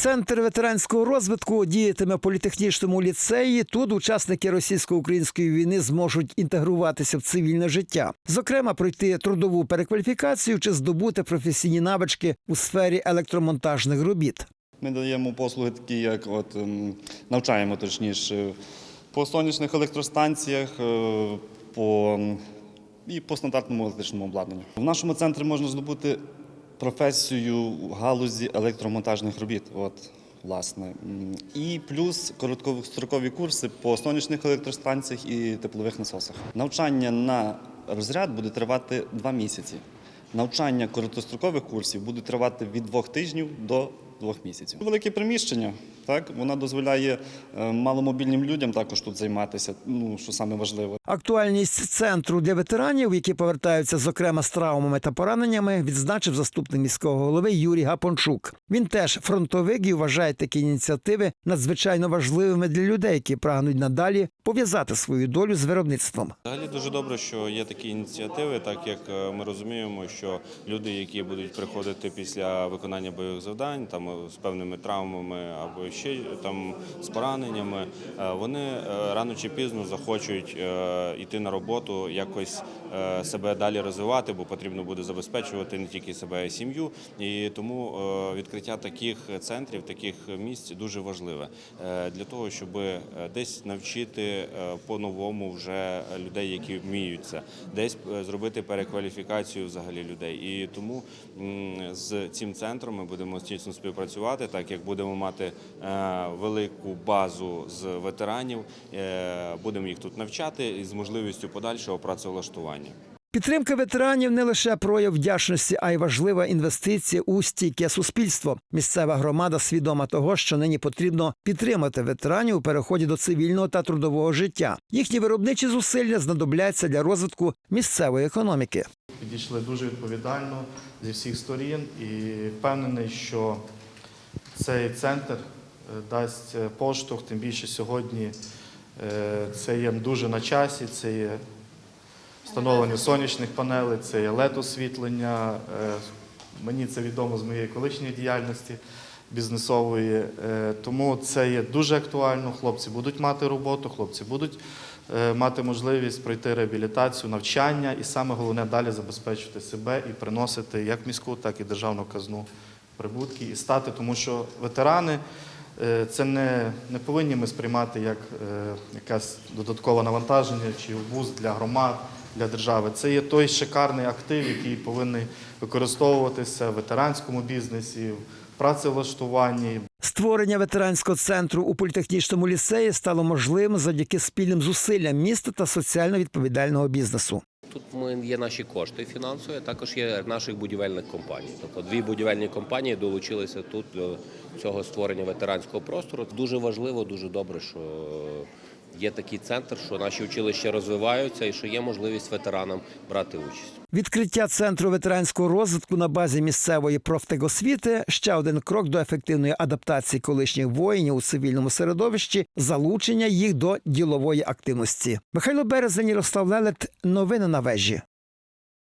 Центр ветеранського розвитку діятиме в політехнічному ліцеї. Тут учасники російсько-української війни зможуть інтегруватися в цивільне життя, зокрема, пройти трудову перекваліфікацію чи здобути професійні навички у сфері електромонтажних робіт. Ми даємо послуги такі, як от, ем, навчаємо точніше по сонячних електростанціях, е, по, і по стандартному електричному обладнанню. В нашому центрі можна здобути професію в галузі електромонтажних робіт. От, власне. І плюс короткострокові курси по сонячних електростанціях і теплових насосах. Навчання на розряд буде тривати два місяці. Навчання короткострокових курсів буде тривати від двох тижнів до двох місяців. Велике приміщення, так вона дозволяє е, маломобільним людям також тут займатися. Ну що саме важливо. Актуальність центру для ветеранів, які повертаються зокрема з травмами та пораненнями, відзначив заступник міського голови Юрій Гапончук. Він теж фронтовик і вважає такі ініціативи надзвичайно важливими для людей, які прагнуть надалі пов'язати свою долю з виробництвом. Взагалі дуже добре, що є такі ініціативи, так як е, ми розуміємо, що люди, які будуть приходити після виконання бойових завдань, там е, з певними травмами або ще там з пораненнями, е, вони е, рано чи пізно захочуть е, йти на роботу, якось е, себе далі розвивати, бо потрібно буде забезпечувати не тільки себе, а й сім'ю. І тому е, відкриття таких центрів, таких місць дуже важливе е, для того, щоб е, десь навчити е, по-новому вже людей, які вміють це, десь е, зробити перекваліфікацію взагалі людей. І тому з цим центром ми будемо тісно співпрацювати, так як будемо мати е, велику базу з ветеранів, е, будемо їх тут навчати і з можливістю подальшого працевлаштування. Підтримка ветеранів не лише прояв вдячності, а й важлива інвестиція у стійке суспільство. Місцева громада свідома того, що нині потрібно підтримати ветеранів у переході до цивільного та трудового життя. Їхні виробничі зусилля знадобляться для розвитку місцевої економіки. Підійшли дуже відповідально зі всіх сторін і впевнений, що цей центр е, дасть е, поштовх, тим більше сьогодні е, це є дуже на часі, це є встановлення сонячних панелей, це є LED-освітлення. Е, Мені це відомо з моєї колишньої діяльності бізнесової, Е, тому це є дуже актуально. Хлопці будуть мати роботу, хлопці будуть е, мати можливість пройти реабілітацію, навчання і саме головне далі забезпечити себе і приносити як міську, так і державну казну прибутки і стати, тому що ветерани. Е, Це не, не повинні ми сприймати як е, якесь додаткове навантаження чи обуз для громад, для держави. Це є той шикарний актив, який повинен використовуватися в ветеранському бізнесі, в працевлаштуванні, Створення ветеранського центру у політехнічному ліцеї стало можливим завдяки спільним зусиллям міста та соціально відповідального бізнесу. Тут ми є наші кошти фінансові, а також є наших будівельних компаній. Тобто дві будівельні компанії долучилися тут до цього створення ветеранського простору. Дуже важливо, дуже добре, що є такий центр, що наші училища розвиваються і що є можливість ветеранам брати участь. Відкриття центру ветеранського розвитку на базі місцевої профтехосвіти – ще один крок до ефективної адаптації колишніх воїнів у цивільному середовищі, залучення їх до ділової активності. Михайло Березень, Ярослав Лелет. Новини на вежі.